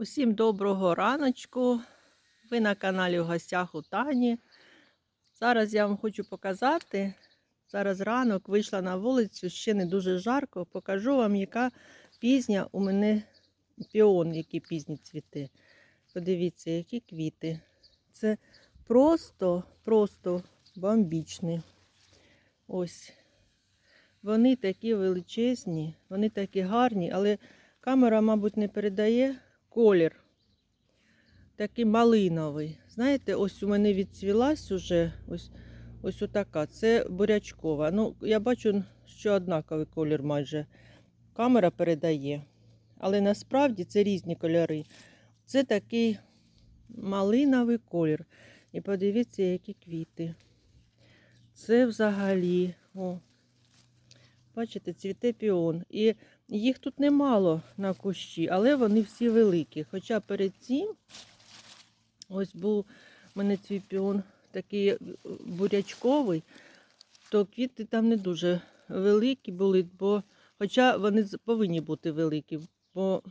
Усім доброго раночку. Ви на каналі в гостях у Тані. Зараз я вам хочу показати. Зараз ранок вийшла на вулицю, ще не дуже жарко. Покажу вам, яка пізня у мене піон, які пізні цвіти. Подивіться, які квіти. Це просто, просто бомбічні. Ось. Вони такі величезні, вони такі гарні, але камера, мабуть, не передає колір. Такий малиновий. Знаєте, ось у мене відцвілась уже ось, ось отака. Це бурячкова. Ну, я бачу, що однаковий колір майже камера передає. Але насправді це різні кольори. Це такий малиновий колір. І подивіться, які квіти. Це взагалі. О, бачите, цвіте піон. І їх тут немало на кущі, але вони всі великі. Хоча перед цим ось був у мене цей піон такий е, бурячковий, то квіти там не дуже великі були, бо хоча вони повинні бути великі, бо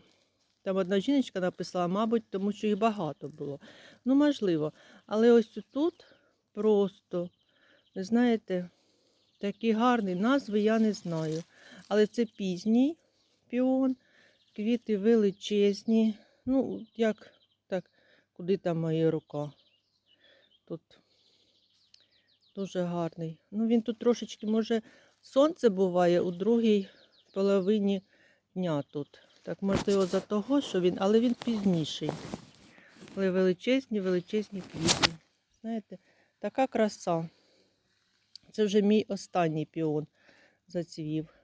там одна жіночка написала, мабуть, тому що їх багато було. Ну, можливо. Але ось тут просто, ви знаєте, такий гарний назви я не знаю. Але це пізній піон, квіти величезні. Ну, як так, куди там моя рука? Тут дуже гарний. Ну, він тут трошечки, може, сонце буває у другій половині дня тут. Так, можливо, за того, що він, але він пізніший. Але величезні, величезні квіти. Знаєте, така краса. Це вже мій останній піон зацвів.